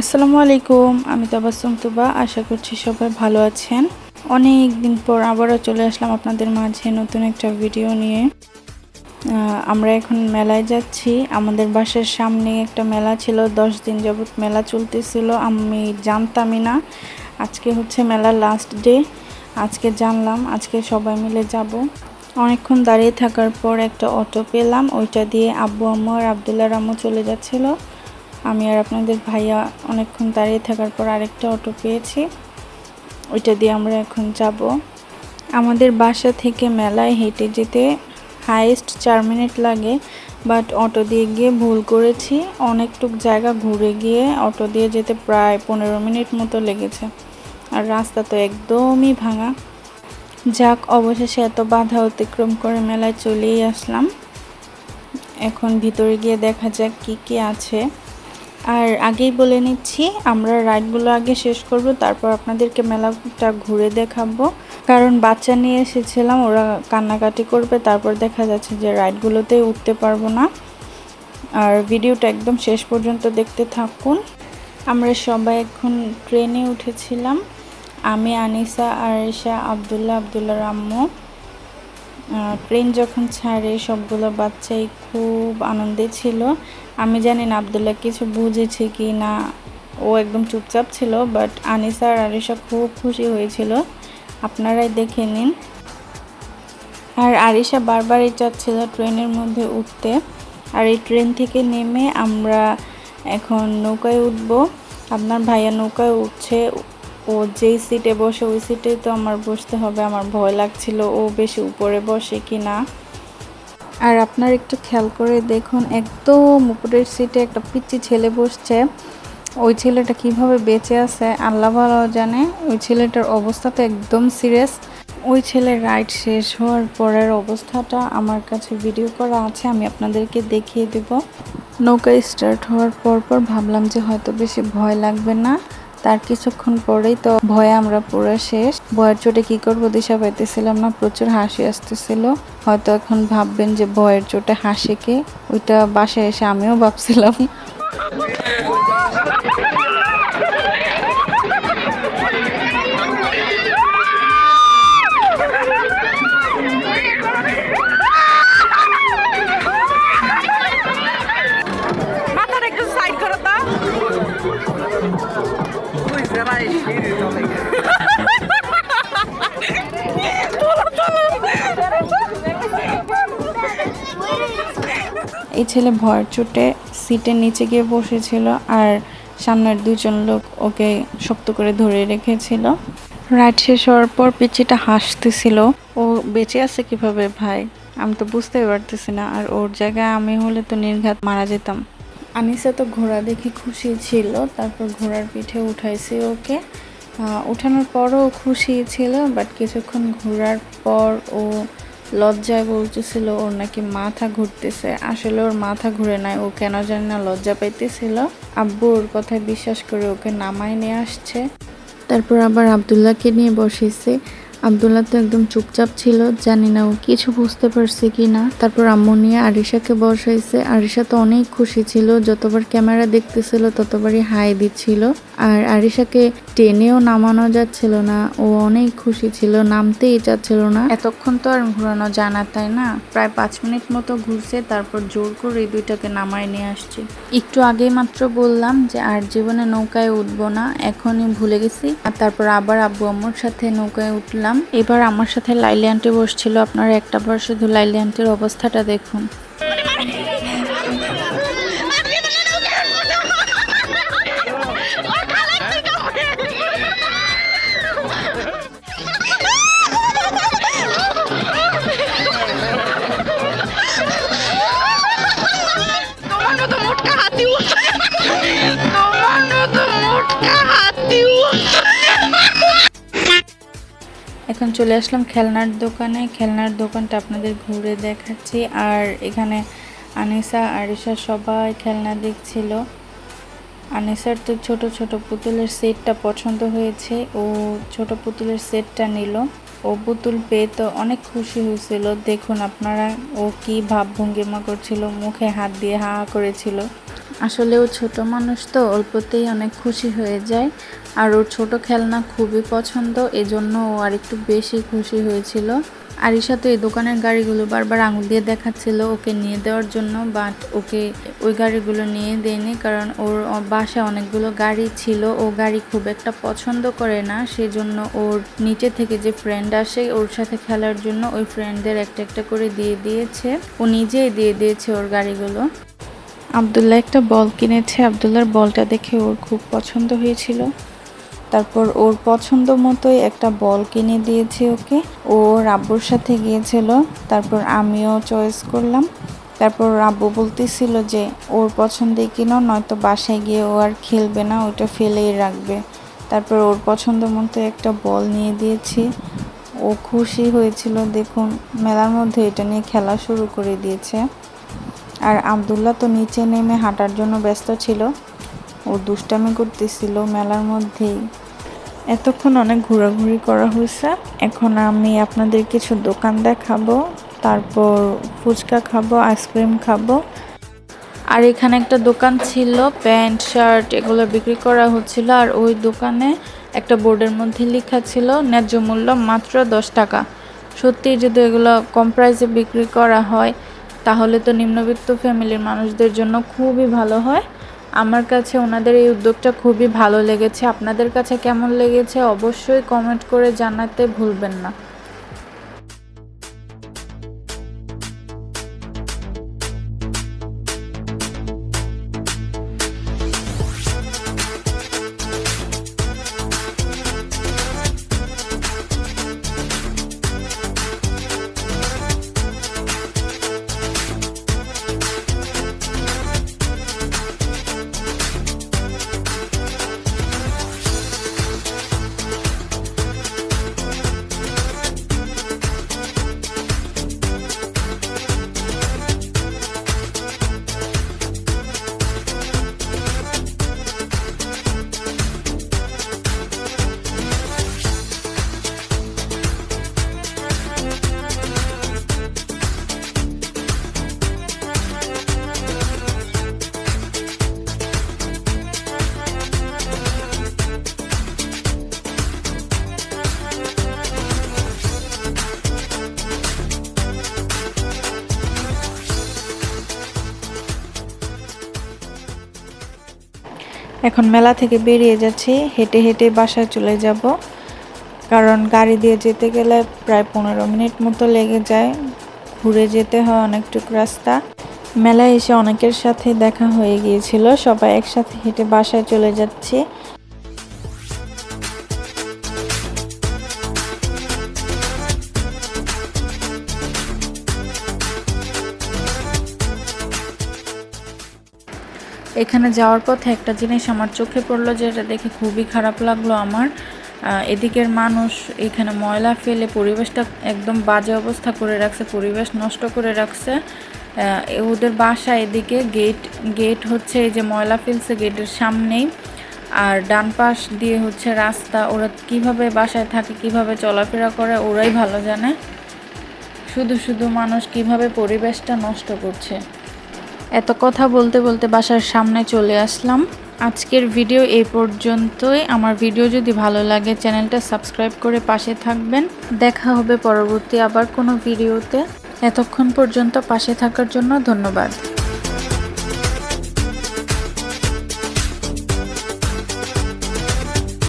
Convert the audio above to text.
আসসালামু আলাইকুম, আমি তাবাসুম তুবা আশা করছি সবাই ভালো আছেন। অনেক দিন পর আবারও চলে আসলাম আপনাদের মাঝে নতুন একটা ভিডিও নিয়ে। আমরা এখন মেলায় যাচ্ছি। আমাদের বাসার সামনে একটা মেলা ছিল, দশ দিন যাবত মেলা চলতেছিল, আমি জানতামই না। আজকে হচ্ছে মেলার লাস্ট ডে আজকে জানলাম, আজকে সবাই মিলে যাব। অনেকক্ষণ দাঁড়িয়ে থাকার পর একটা অটো পেলাম, ওইটা দিয়ে আব্বু আম্মু আর আবদুল্লাহ আম্মু চলে যাচ্ছিল। আমি আর আপনাদের ভাইয়া অনেকক্ষণ দাঁড়িয়ে থাকার পর আরেকটা অটো পেয়েছি। ওইটা দিয়ে আমরা এখন যাব। আমাদের বাসা থেকে মেলায় হেঁটে যেতে হাইয়েস্ট চার মিনিট লাগে বাট অটো দিয়ে গিয়ে ভুল করেছি। অনেকটুক জায়গা ঘুরে গিয়ে অটো দিয়ে যেতে প্রায় পনেরো মিনিট মতো লেগেছে। আর রাস্তা তো একদমই ভাঙা। যাক, অবশেষে এত বাধা অতিক্রম করে মেলায় চলেই আসলাম। এখন ভিতরে গিয়ে দেখা যাক কি কি আছে। আর আগেই বলে নিচ্ছি, আমরা রাইডগুলো আগে শেষ করব, তারপর আপনাদেরকে মেলাটা ঘুরে দেখাবো। কারণ বাচ্চা নিয়ে এসেছিলাম, ওরা কান্নাকাটি করবে, তারপর দেখা যাচ্ছে যে রাইডগুলোতেই উঠতে পারব না। আর ভিডিওটা একদম শেষ পর্যন্ত দেখতে থাকুন। আমরা সবাই এখন ট্রেনে উঠেছিলাম। আমি, আনিসা, আয়েশা, আবদুল্লাহ আবদুল্লাহ, রাম্মু। ট্রেন যখন ছাড়ে, সবগুলো বাচ্চাই খুব আনন্দে ছিল। আমি জানি না আবদুল্লাহ কিছু বুঝেছে কি না। ও একদম চুপচাপ ছিল বাট আনিসা আর আরিশা খুব খুশি হয়েছিল। আপনারাই দেখে নিন। আর আরিশা বারবারই চাচ্ছিল ট্রেনের মধ্যে উঠতে। আর এই ট্রেন থেকে নেমে আমরা এখন নৌকায় উঠব। আপনার ভাইয়া নৌকায় উঠছে ও যেই সিটে বসে, ওই সিটে তো আমার বসতে হবে, আমার ভয় লাগছিল ও বেশি উপরে বসে কি না আর আপনার একটু খেয়াল করে দেখুন, একদম উপরের সিটে একটা পিচ্চি ছেলে বসছে। ওই ছেলেটা কীভাবে বেঁচে আছে, আল্লাহ ভালো জানে, ওই ছেলেটার অবস্থা তো একদম সিরিয়াস ওই ছেলের রাইড শেষ হওয়ার পরের অবস্থাটা আমার কাছে ভিডিও করা আছে, আমি আপনাদেরকে দেখিয়ে দেব। নৌকা স্টার্ট হওয়ার পর পর ভাবলাম যে হয়তো বেশি ভয় লাগবে না। তার কিছুক্ষণ পরেই তো ভয়ে আমরা পুরো শেষ। ভয়ের চোটে কি করব দিশা পাইতেছিলাম না, প্রচুর হাসি আসতেছিল। হয়তো এখন ভাববেন যে ভয়ের চোটে হাসে কে? ওইটা বাসায় এসে আমিও ভাবছিলাম। এই ছেলে ভয়ের চোটে সিটের নিচে গিয়ে বসেছিল আর সামনের দুজন লোক ওকে শক্ত করে ধরে রেখেছিল। রাইড শেষ হওয়ার পর পিচিটা হাসতেছিল। ও বেঁচে আছে কীভাবে ভাই? আমি তো বুঝতেই পারতেছি না। আর ওর জায়গায় আমি হলে তো নির্ঘাত মারা যেতাম। আনিসা তো ঘোড়া দেখে খুশি ছিল। তারপর ঘোড়ার পিঠে উঠাইছি ওকে। উঠানোর পরও খুশি ছিল বাট কিছুক্ষণ ঘোরার পর ও লজ্জায় বলতেছিল, ওর নাকি মাথা ঘুরতেছে। আসলে ওর মাথা ঘুরে নাই, ও কেন জানি না লজ্জা পাইতেছিল। আব্বু ওর কথায় বিশ্বাস করে ওকে নামায় নিয়ে আসছে। তারপর আবার আবদুল্লাহকে নিয়ে বসেছে। আবদুল্লাহ তো একদম চুপচাপ ছিল, জানি না ও কিছু বুঝতে পারছে কি না তারপর আম্মু নিয়ে আরিশাকে বসাইছে। আরিশা তো অনেক খুশি ছিল, যতবার ক্যামেরা দেখতেছিল ততবারই হাই দিচ্ছিল। আর আরিশাকে টেনেও নামানো যাচ্ছিল না, ও অনেক খুশি ছিল, নামতেই চাচ্ছিল না। এতক্ষণ তো আর ঘোরানো জানা তাই না? প্রায় পাঁচ মিনিট মতো ঘুরছে, তারপর জোর করে এই দুইটাকে নামায় নিয়ে আসছে। একটু আগেই মাত্র বললাম যে, আর জীবনে নৌকায় উঠবো না, এখনই ভুলে গেছি। আর তারপর আবার আব্বু আম্মুর সাথে নৌকায় উঠলাম। এবার আমার সাথে লাইলি আন্টি বসছিল। আপনারা একটা বার শুধু লাইলি আন্টির অবস্থাটা দেখুন। এখন চলে আসলাম খেলনার দোকানে। খেলনার দোকানটা আপনাদের ঘুরে দেখাচ্ছি। আর এখানে আনিসা, আরিশা সবাই খেলনা দেখছিল। আনিসার তো ছোট ছোট পুতুলের সেটটা পছন্দ হয়েছে। ও ছোট পুতুলের সেটটা নিল। ও পুতুল পেয়ে তো অনেক খুশি হয়েছিল। দেখুন আপনারা, ও কি ভাবভঙ্গিমা করছিল, মুখে হাত দিয়ে হা করেছিল। আসলে ও ছোট মানুষ তো অল্পতেই অনেক খুশি হয়ে যায়। আর ওর ছোট খেলনা খুবই পছন্দ এজন্য ও আর একটু বেশি খুশি হয়েছিল। আরিশা তো এই দোকানের গাড়িগুলো বারবার আঙুল দিয়ে দেখাচ্ছিল ওকে নিয়ে দেওয়ার জন্য বাট ওকে ওই গাড়িগুলো নিয়ে দেয়নি কারণ ওর বাসায় অনেকগুলো গাড়ি ছিল। ও গাড়ি খুব একটা পছন্দ করে না, সেজন্য ওর নিচে থেকে যে ফ্রেন্ড আসে ওর সাথে খেলার জন্য ওই ফ্রেন্ডদের একটা একটা করে দিয়ে দিয়েছে। ও নিজেই দিয়ে দিয়েছে ওর গাড়িগুলো। আবদুল্লাহ একটা বল কিনেছে। আবদুল্লাহর বলটা দেখে ওর খুব পছন্দ হয়েছিল। তারপর ওর পছন্দ মতোই একটা বল কিনে দিয়েছে ওকে। ও ওর আব্বুর সাথে গিয়েছিল, তারপর আমিও চয়েস করলাম। তারপর ওর আব্বু বলতেছিল যে, ওর পছন্দে কিনো, নয়তো বাসায় গিয়ে ও আর খেলবে না, ওইটা ফেলেই রাখবে। তারপর ওর পছন্দ মতো একটা বল নিয়ে দিয়েছি। ও খুশি হয়েছিল। দেখুন, মেলার মধ্যে এটা নিয়ে খেলা শুরু করে দিয়েছে। আর আবদুল্লাহ তো নিচে নেমে হাঁটার জন্য ব্যস্ত ছিল। ও দুষ্টামি করতেছিল মেলার মধ্যেই। এতক্ষণ অনেক ঘোরাঘুরি করা হয়েছে। এখন আমি আপনাদের কিছু দোকান দেখাবো, তারপর ফুচকা খাব, আইসক্রিম খাব। আর এখানে একটা দোকান ছিল, প্যান্ট, শার্ট এগুলো বিক্রি করা হচ্ছিল। আর ওই দোকানে একটা বোর্ডের মধ্যে লেখা ছিল, ন্যায্য মূল্য মাত্র দশ টাকা। সত্যি যদি এগুলো কম প্রাইসে বিক্রি করা হয় তাহলে তো নিম্নবিত্ত ফ্যামিলির মানুষদের জন্য খুবই ভালো হয়। আমার কাছে ওনাদের এই উদ্যোগটা খুবই ভালো লেগেছে। আপনাদের কাছে কেমন লেগেছে অবশ্যই কমেন্ট করে জানাতে ভুলবেন না। এখন মেলা থেকে বেরিয়ে যাচ্ছি। হেঁটে হেঁটে বাসায় চলে যাব। কারণ গাড়ি দিয়ে যেতে গেলে প্রায় পনেরো মিনিট মতো লেগে যায়। ঘুরে যেতে হয় অনেকটুকু রাস্তা। মেলায় এসে অনেকের সাথে দেখা হয়ে গিয়েছিল। সবাই একসাথে হেঁটে বাসায় চলে যাচ্ছি। এখানে যাওয়ার পথে একটা জিনিস আমার চোখে পড়ল যেটা দেখে খুবই খারাপ লাগল আমার। এদিকের মানুষ এখানে ময়লা ফেলে পরিবেশটা একদম বাজে অবস্থা করে রাখছে, পরিবেশ নষ্ট করে রাখছে। ওদের বাসা এদিকে গেট গেট হচ্ছে এই যে ময়লা ফেলছে গেটের সামনেই। আর ডান পাশ দিয়ে হচ্ছে রাস্তা, ওরা কীভাবে বাসায় থাকে, কীভাবে চলাফেরা করে, ওরাই ভালো জানে। শুধু শুধু মানুষ কীভাবে পরিবেশটা নষ্ট করছে। এত কথা বলতে বলতে বাসার সামনে চলে আসলাম। আজকের ভিডিও এই পর্যন্তই। আমার ভিডিও যদি ভালো লাগে, চ্যানেলটা সাবস্ক্রাইব করে পাশে থাকবেন। দেখা হবে পরবর্তী আবার কোনো ভিডিওতে। এতক্ষণ পর্যন্ত পাশে থাকার জন্য ধন্যবাদ।